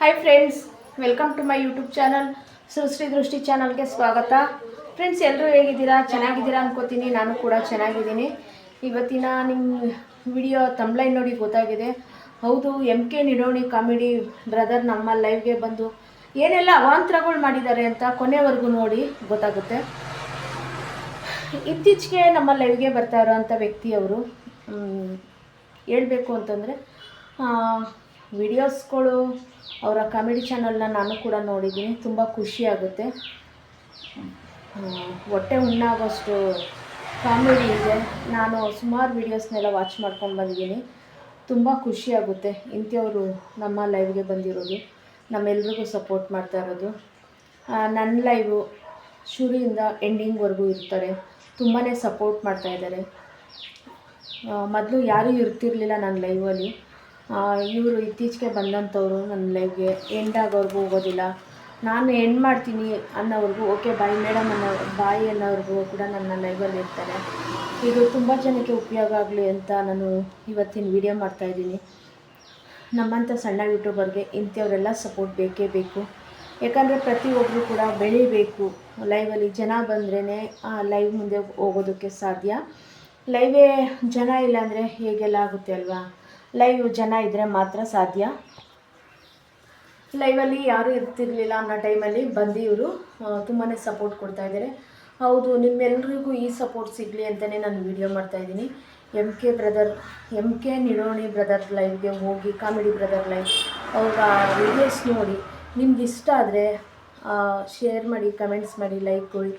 Hi friends welcome to my YouTube channel Srishti Drishti ಚಾನಲ್ಗೆ ಸ್ವಾಗತ. Friends ಎಲ್ಲರೂ ಹೇಗಿದ್ದೀರಾ? ಚೆನ್ನಾಗಿದ್ದೀರಾ ಅನ್ಕೋತೀನಿ. ನಾನು ಕೂಡ ಚೆನ್ನಾಗಿದ್ದೀನಿ. ಇವತ್ತಿನ ನಿಮ್ಮ ವಿಡಿಯೋ ತಮ್ಲೈನ್ ನೋಡಿ ಗೊತ್ತಾಗಿದೆ. ಹೌದು M K Nidoni comedy brother ನಮ್ಮ ಲೈವ್ಗೆ ಬಂದು ಏನೆಲ್ಲ ಅವಾಂತರಗಳು ಮಾಡಿದ್ದಾರೆ ಅಂತ ಕೊನೆವರೆಗೂ ನೋಡಿ ಗೊತ್ತಾಗುತ್ತೆ. ಇತ್ತೀಚೆಗೆ ನಮ್ಮ ಲೈವ್ಗೆ ಬರ್ತಾ ಇರೋವಂಥ ವ್ಯಕ್ತಿಯವರು ಹೇಳಬೇಕು ಅಂತಂದರೆ ವಿಡಿಯೋಸ್ಗಳು ಅವರ ಕಾಮಿಡಿ ಚಾನಲ್ನ ನಾನು ಕೂಡ ನೋಡಿದ್ದೀನಿ. ತುಂಬ ಖುಷಿ ಆಗುತ್ತೆ ಆ, ಹೊಟ್ಟೆ ಉಣ್ಣಾಗೋಷ್ಟು ಕಾಮಿಡಿ ಇದೆ. ನಾನು ಸುಮಾರು ವೀಡಿಯೋಸ್ನೆಲ್ಲ ವಾಚ್ ಮಾಡ್ಕೊಂಡು ಬಂದಿದ್ದೀನಿ. ತುಂಬ ಖುಷಿ ಆಗುತ್ತೆ ಇಂಥವರು ನಮ್ಮ ಲೈವ್ಗೆ ಬಂದಿರೋದು. ನಮ್ಮೆಲ್ರಿಗೂ ಸಪೋರ್ಟ್ ಮಾಡ್ತಾ ಇರೋದು. ನನ್ನ ಲೈವು ಶುರುವಿಂದ ಎಂಡಿಂಗ್ವರೆಗೂ ಇರ್ತಾರೆ. ತುಂಬಾ ಸಪೋರ್ಟ್ ಮಾಡ್ತಾ ಇದ್ದಾರೆ. ಮೊದಲು ಯಾರೂ ಇರ್ತಿರ್ಲಿಲ್ಲ ನನ್ನ ಲೈವಲ್ಲಿ. ಇವರು ಇತ್ತೀಚೆಗೆ ಬಂದಂಥವ್ರು ನನ್ನ ಲೈಫ್ಗೆ ಎಂಡ್ ಹೋಗೋದಿಲ್ಲ. ನಾನು ಎಂಡ್ ಮಾಡ್ತೀನಿ ಅನ್ನೋವ್ರಿಗೂ ಓಕೆ ಬಾಯ್ ಮೇಡಮ್ ಅನ್ನೋ ಬಾಯಿ ಅನ್ನೋವರೆಗೂ ಕೂಡ ನನ್ನ ಲೈಫಲ್ಲಿ ಇರ್ತಾರೆ. ಇದು ತುಂಬ ಜನಕ್ಕೆ ಉಪಯೋಗ ಆಗಲಿ ಅಂತ ನಾನು ಇವತ್ತಿನ ವಿಡಿಯೋ ಮಾಡ್ತಾಯಿದ್ದೀನಿ ನಮ್ಮಂಥ ಸಣ್ಣ ಯೂಟ್ಯೂಬರ್ಗೆ ಇಂಥವರೆಲ್ಲ ಸಪೋರ್ಟ್ ಬೇಕೇ ಬೇಕು. ಯಾಕಂದರೆ ಪ್ರತಿಯೊಬ್ಬರು ಕೂಡ ಬೆಳಿಬೇಕು. ಲೈವಲ್ಲಿ ಜನ ಬಂದ್ರೇ ಲೈವ್ ಮುಂದೆ ಹೋಗೋದಕ್ಕೆ ಸಾಧ್ಯ. ಲೈವೇ ಜನ ಇಲ್ಲಾಂದರೆ ಹೇಗೆಲ್ಲ ಆಗುತ್ತೆ ಅಲ್ವಾ? ಲೈವ್ ಜನ ಇದ್ದರೆ ಮಾತ್ರ ಸಾಧ್ಯ. ಲೈವಲ್ಲಿ ಯಾರೂ ಇರ್ತಿರ್ಲಿಲ್ಲ ಅನ್ನೋ ಟೈಮಲ್ಲಿ ಬಂದು ಇವರು ತುಂಬಾ ಸಪೋರ್ಟ್ ಕೊಡ್ತಾ ಇದ್ದಾರೆ. ಹೌದು, ನಿಮ್ಮೆಲ್ರಿಗೂ ಈ ಸಪೋರ್ಟ್ ಸಿಗಲಿ ಅಂತಲೇ ನಾನು ವಿಡಿಯೋ ಮಾಡ್ತಾಯಿದ್ದೀನಿ M K brother M K Nironi brother ಲೈವ್ಗೆ ಹೋಗಿ ಕಾಮಿಡಿ ಬ್ರದರ್ ಲೈವ್ ಅವರ ವಿಡಿಯೋಸ್ ನೋಡಿ, ನಿಮ್ಗೆ ಇಷ್ಟ ಆದರೆ ಶೇರ್ ಮಾಡಿ ಕಮೆಂಟ್ಸ್ ಮಾಡಿ ಲೈಕ್ ಕೊಡಿ.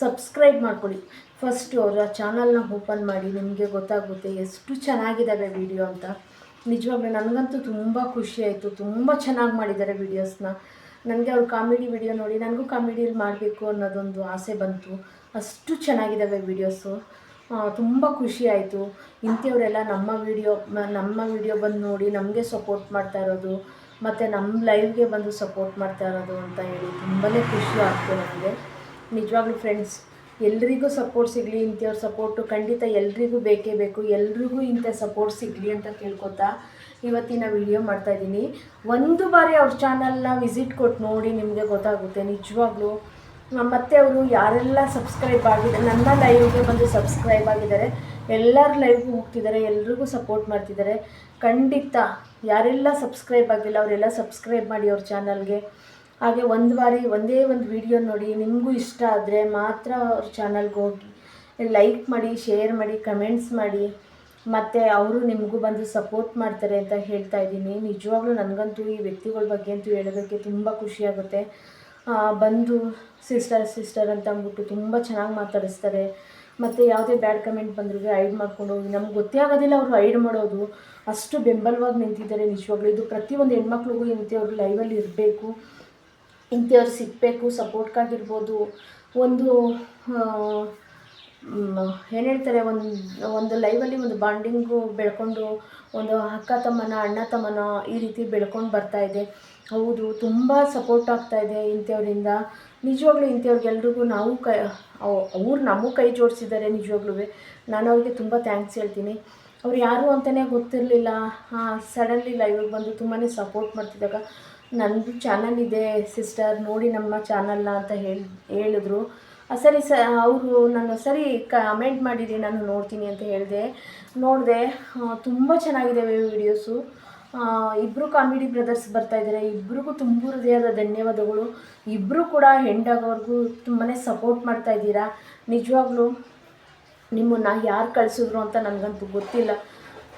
ಸಬ್ಸ್ಕ್ರೈಬ್ ಮಾಡ್ಕೊಳ್ಳಿ. ಫಸ್ಟು ಅವರ ಚಾನಲ್ನ ಓಪನ್ ಮಾಡಿ, ನಿಮಗೆ ಗೊತ್ತಾಗುತ್ತೆ ಎಷ್ಟು ಚೆನ್ನಾಗಿದ್ದಾವೆ ವಿಡಿಯೋ ಅಂತ. ನಿಜವಾಗ್ಲೂ ನನಗಂತೂ ತುಂಬ ಖುಷಿ ಆಯಿತು, ತುಂಬ ಚೆನ್ನಾಗಿ ಮಾಡಿದ್ದಾರೆ ವೀಡಿಯೋಸ್ನ ನನಗೆ ಅವ್ರ ಕಾಮಿಡಿ ವಿಡಿಯೋ ನೋಡಿ, ನನಗೂ ಕಾಮಿಡಿಯಲ್ಲಿ ಮಾಡಬೇಕು ಅನ್ನೋದೊಂದು ಆಸೆ ಬಂತು. ಅಷ್ಟು ಚೆನ್ನಾಗಿದ್ದಾವೆ ವೀಡಿಯೋಸು ತುಂಬ ಖುಷಿ ಆಯಿತು. ಇಂಥವರೆಲ್ಲ ನಮ್ಮ ವಿಡಿಯೋ ನಮ್ಮ ವಿಡಿಯೋ ಬಂದು ನೋಡಿ ನಮಗೆ ಸಪೋರ್ಟ್ ಮಾಡ್ತಾ ಇರೋದು, ಮತ್ತು ನಮ್ಮ ಲೈವ್ಗೆ ಬಂದು ಸಪೋರ್ಟ್ ಮಾಡ್ತಾ ಇರೋದು ಅಂತ ಹೇಳಿ ತುಂಬಾ ಖುಷಿ ಆಗ್ತು ನನಗೆ. ನಿಜವಾಗ್ಲೂ ಫ್ರೆಂಡ್ಸ್ ಎಲ್ರಿಗೂ ಸಪೋರ್ಟ್ ಸಿಗಲಿ, ಇಂಥವ್ರ ಸಪೋರ್ಟು ಖಂಡಿತ ಎಲ್ರಿಗೂ ಬೇಕೇ ಬೇಕು, ಎಲ್ರಿಗೂ ಇಂಥ ಸಪೋರ್ಟ್ ಸಿಗಲಿ ಅಂತ ಕೇಳ್ಕೊತಾ ಇವತ್ತಿನ ವಿಡಿಯೋ ಮಾಡ್ತಾಯಿದ್ದೀನಿ ಒಂದು ಬಾರಿ ಅವ್ರ ಚಾನಲ್ನ ವಿಸಿಟ್ ಕೊಟ್ಟು ನೋಡಿ ನಿಮಗೆ ಗೊತ್ತಾಗುತ್ತೆ, ನಿಜವಾಗ್ಲೂ. ಮತ್ತು ಅವರು ಯಾರೆಲ್ಲ ಸಬ್ಸ್ಕ್ರೈಬ್ ಆಗಿದೆ ನನ್ನ ಲೈವ್ಗೆ ಬಂದು ಸಬ್ಸ್ಕ್ರೈಬ್ ಆಗಿದ್ದಾರೆ, ಎಲ್ಲರ ಲೈವ್ಗೂ ಹೋಗ್ತಿದ್ದಾರೆ, ಎಲ್ರಿಗೂ ಸಪೋರ್ಟ್ ಮಾಡ್ತಿದ್ದಾರೆ. ಖಂಡಿತ ಯಾರೆಲ್ಲ ಸಬ್ಸ್ಕ್ರೈಬ್ ಆಗಿಲ್ಲ, ಅವರೆಲ್ಲ ಸಬ್ಸ್ಕ್ರೈಬ್ ಮಾಡಿ ಅವ್ರ ಚಾನಲ್ಗೆ ಹಾಗೆ ಒಂದು ಬಾರಿ ಒಂದೇ ಒಂದು ವಿಡಿಯೋ ನೋಡಿ, ನಿಮಗೂ ಇಷ್ಟ ಆದರೆ ಮಾತ್ರ ಅವ್ರ ಚಾನಲ್ಗೆ ಹೋಗಿ ಲೈಕ್ ಮಾಡಿ ಶೇರ್ ಮಾಡಿ ಕಮೆಂಟ್ಸ್ ಮಾಡಿ. ಮತ್ತು ಅವರು ನಿಮಗೂ ಬಂದು ಸಪೋರ್ಟ್ ಮಾಡ್ತಾರೆ ಅಂತ ಹೇಳ್ತಾ ಇದ್ದೀನಿ. ನಿಜವಾಗ್ಲೂ ನನಗಂತೂ ಈ ವ್ಯಕ್ತಿಗಳ ಬಗ್ಗೆ ಅಂತೂ ಹೇಳೋದಕ್ಕೆ ತುಂಬ ಖುಷಿಯಾಗುತ್ತೆ ಬಂದು ಸಿಸ್ಟರ್ ಸಿಸ್ಟರ್ ಅಂತ ಅಂದ್ಬಿಟ್ಟು ತುಂಬ ಚೆನ್ನಾಗಿ ಮಾತಾಡಿಸ್ತಾರೆ. ಮತ್ತು ಯಾವುದೇ ಬ್ಯಾಡ್ ಕಮೆಂಟ್ ಬಂದರೂ ಐಡ್ ಮಾಡ್ಕೊಂಡು ಹೋಗಿ. ನಮ್ಗೆ ಗೊತ್ತೇ ಆಗೋದಿಲ್ಲ ಅವರು ಐಡ್ ಮಾಡೋದು. ಅಷ್ಟು ಬೆಂಬಲವಾಗಿ ನಿಂತಿದ್ದಾರೆ ನಿಜವಾಗ್ಲೂ. ಇದು ಪ್ರತಿಯೊಂದು ಹೆಣ್ಮಕ್ಳಿಗೂ ಇಂಥವ್ರು ಲೈವಲ್ಲಿ ಇರಬೇಕು. ಇಂಥವ್ರು ಸಿಗಬೇಕು ಸಪೋರ್ಟ್ಗಾಗಿರ್ಬೋದು ಒಂದು ಏನು ಹೇಳ್ತಾರೆ, ಒಂದು ಒಂದು ಲೈವಲ್ಲಿ ಒಂದು ಬಾಂಡಿಂಗು ಬೆಳ್ಕೊಂಡು, ಒಂದು ಅಕ್ಕ ತಮ್ಮನ, ಅಣ್ಣ ತಮ್ಮನ ಈ ರೀತಿ ಬೆಳ್ಕೊಂಡು ಬರ್ತಾ ಇದೆ. ಹೌದು, ತುಂಬ ಸಪೋರ್ಟ್ ಆಗ್ತಾ ಇದೆ ಇಂಥವ್ರಿಂದ. ನಿಜವಾಗ್ಲೂ ಇಂಥವ್ರಿಗೆಲ್ರಿಗೂ ನಾವು ಕೈ ಅವ್ರು ನಮಗೂ ಕೈ ಜೋಡಿಸಿದ್ದಾರೆ ನಿಜವಾಗ್ಲೂ ನಾನು ಅವ್ರಿಗೆ ತುಂಬ ಥ್ಯಾಂಕ್ಸ್ ಹೇಳ್ತೀನಿ. ಅವ್ರು ಯಾರು ಅಂತಲೇ ಗೊತ್ತಿರಲಿಲ್ಲ. ಸಡನ್ಲಿ ಲೈವಿಗೆ ಬಂದು ತುಂಬಾ ಸಪೋರ್ಟ್ ಮಾಡ್ತಿದ್ದಾಗ ನನ್ನದು ಚಾನಲ್ ಇದೆ ಸಿಸ್ಟರ್ ನೋಡಿ ನಮ್ಮ ಚಾನಲ್ನ ಅಂತ ಹೇಳಿ, ಹೇಳಿದ್ರು. ಸರಿ, ಸ, ಅವರು ನಾನು ಸರಿ ಕಮೆಂಟ್ ಮಾಡಿದ್ರಿ ನಾನು ನೋಡ್ತೀನಿ ಅಂತ ಹೇಳಿದೆ. ನೋಡಿದೆ ತುಂಬ ಚೆನ್ನಾಗಿದ್ದಾವೆ ವಿಡಿಯೋಸು ಇಬ್ಬರು ಕಾಮಿಡಿ ಬ್ರದರ್ಸ್ ಬರ್ತಾ ಇದ್ದಾರೆ ಇಬ್ಬರಿಗೂ ತುಂಬ ಹೃದಯದ ಧನ್ಯವಾದಗಳು. ಇಬ್ಬರು ಕೂಡ ಹೆಂಡಾಗೋರ್ಗೂ ತುಂಬಾ ಸಪೋರ್ಟ್ ಮಾಡ್ತಾ ಇದ್ದೀರಾ. ನಿಜವಾಗ್ಲೂ ನಿಮ್ಮನ್ನು ಯಾರು ಕಳಿಸಿದ್ರು ಅಂತ ನನಗಂತೂ ಗೊತ್ತಿಲ್ಲ.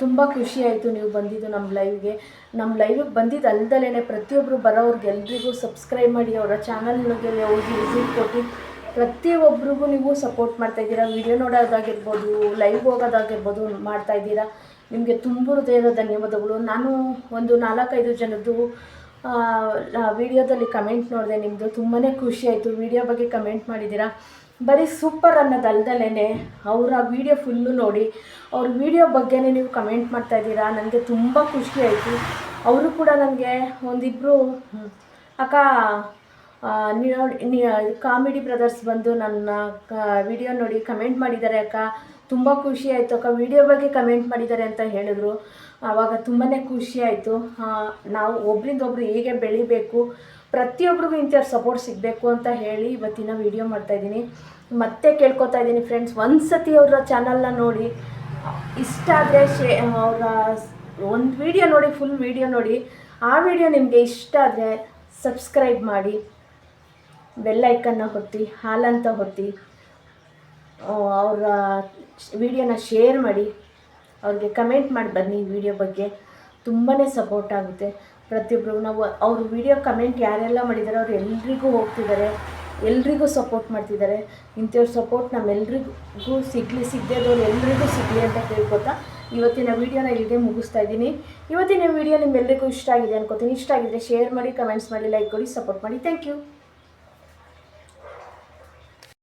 ತುಂಬ ಖುಷಿ ಆಯಿತು ನೀವು ಬಂದಿದ್ದು ನಮ್ಮ ಲೈವ್ಗೆ ನಮ್ಮ ಲೈವಿಗೆ ಬಂದಿದ್ದು ಅಲ್ದಲೇ ಪ್ರತಿಯೊಬ್ಬರು ಬರೋರಿಗೆಲ್ರಿಗೂ ಸಬ್ಸ್ಕ್ರೈಬ್ ಮಾಡಿ, ಅವರ ಚಾನಲ್ಗೆ ಹೋಗಿ ವಿಸಿಟ್ ಕೊಟ್ಟು ಪ್ರತಿಯೊಬ್ಬರಿಗೂ ನೀವು ಸಪೋರ್ಟ್ ಮಾಡ್ತಾ ಇದ್ದೀರಾ. ವಿಡಿಯೋ ನೋಡೋದಾಗಿರ್ಬೋದು ಲೈವ್ ಹೋಗೋದಾಗಿರ್ಬೋದು ಮಾಡ್ತಾ ಇದ್ದೀರಾ. ನಿಮಗೆ ತುಂಬ ಹೃದಯದ ಧನ್ಯವಾದಗಳು. ನಾನು ಒಂದು ನಾಲ್ಕೈದು ಜನದ್ದು ವಿಡಿಯೋದಲ್ಲಿ ಕಮೆಂಟ್ ನೋಡಿದೆ ನಿಮ್ಮದು ತುಂಬಾ ಖುಷಿಯಾಯಿತು ವಿಡಿಯೋ ಬಗ್ಗೆ ಕಮೆಂಟ್ ಮಾಡಿದ್ದೀರಾ. ಬರೀ ಸೂಪರ್ ಅನ್ನೋದಲ್ದಲೇ ಅವರ ವಿಡಿಯೋ ಫುಲ್ಲು ನೋಡಿ, ಅವ್ರ ವಿಡಿಯೋ ಬಗ್ಗೆನೇ ನೀವು ಕಮೆಂಟ್ ಮಾಡ್ತಾ ಇದ್ದೀರಾ? ನನಗೆ ತುಂಬ ಖುಷಿ ಆಯಿತು. ಅವರು ಕೂಡ ನನಗೆ ಒಂದಿಬ್ಬರು ಅಕ್ಕ ಕಾಮಿಡಿ ಬ್ರದರ್ಸ್ ಬಂದು ನನ್ನ ವಿಡಿಯೋ ನೋಡಿ ಕಮೆಂಟ್ ಮಾಡಿದ್ದಾರೆ ಅಕ್ಕ. ತುಂಬ ಖುಷಿ ಆಯಿತು ಅಕ್ಕ. ವಿಡಿಯೋ ಬಗ್ಗೆ ಕಮೆಂಟ್ ಮಾಡಿದ್ದಾರೆ ಅಂತ ಹೇಳಿದ್ರು. ಆವಾಗ ತುಂಬಾ ಖುಷಿ ಆಯಿತು. ನಾವು ಒಬ್ರಿಂದ ಒಬ್ರು ಹೇಗೆ ಬೆಳಿಬೇಕು ಪ್ರತಿಯೊಬ್ಬರಿಗೂ ಇಂಥವ್ರ ಸಪೋರ್ಟ್ ಸಿಗಬೇಕು ಅಂತ ಹೇಳಿ ಇವತ್ತಿನ ವಿಡಿಯೋ ಮಾಡ್ತಾಯಿದ್ದೀನಿ ಮತ್ತೆ ಕೇಳ್ಕೊತಾ ಇದ್ದೀನಿ ಫ್ರೆಂಡ್ಸ್ ಒಂದು ಸತಿ ಅವರ ಚಾನಲ್ನ ನೋಡಿ. ಇಷ್ಟ ಆದರೆ ಶೇ ಅವರ ಒಂದು ವಿಡಿಯೋ ನೋಡಿ ಫುಲ್ ವಿಡಿಯೋ ನೋಡಿ. ಆ ವಿಡಿಯೋ ನಿಮಗೆ ಇಷ್ಟ ಆದರೆ ಸಬ್ಸ್ಕ್ರೈಬ್ ಮಾಡಿ. ಬೆಲ್ಲೈಕನ್ನ ಹೊತ್ತಿ ಹಾಲಂತ ಹೊತ್ತಿ ಅವರ ವಿಡಿಯೋನ ಶೇರ್ ಮಾಡಿ. ಅವ್ರಿಗೆ ಕಮೆಂಟ್ ಮಾಡಿ ಬನ್ನಿ ವಿಡಿಯೋ ಬಗ್ಗೆ. ತುಂಬಾ ಸಪೋರ್ಟ್ ಆಗುತ್ತೆ. ಪ್ರತಿಯೊಬ್ಬರಿಗೂ ನಾವು ಅವ್ರ ವಿಡಿಯೋ ಕಮೆಂಟ್ ಯಾರೆಲ್ಲ ಮಾಡಿದ್ದಾರೆ ಅವ್ರು ಎಲ್ರಿಗೂ ಹೋಗ್ತಿದ್ದಾರೆ ಎಲ್ರಿಗೂ ಸಪೋರ್ಟ್ ಮಾಡ್ತಿದ್ದಾರೆ ಇಂಥವ್ರ ಸಪೋರ್ಟ್ ನಮ್ಮೆಲ್ರಿಗೂ ಸಿಗಲಿ ಸಿಗದೇದವ್ರು ಎಲ್ರಿಗೂ ಸಿಗಲಿ ಅಂತ ಕೇಳ್ಕೊತಾ ಇವತ್ತಿನ ವೀಡಿಯೋನ ಇಲ್ಲಿಗೆ ಮುಗಿಸ್ತಾ ಇದ್ದೀನಿ. ಇವತ್ತಿನ ವೀಡಿಯೋ ನಿಮ್ಮೆಲ್ಲರಿಗೂ ಇಷ್ಟ ಆಗಿದೆ ಅನ್ಕೋತೀನಿ. ಇಷ್ಟ ಆಗಿದ್ದರೆ ಶೇರ್ ಮಾಡಿ ಕಮೆಂಟ್ಸ್ ಮಾಡಿ ಲೈಕ್ ಕೊಡಿ ಸಪೋರ್ಟ್ ಮಾಡಿ. Thank you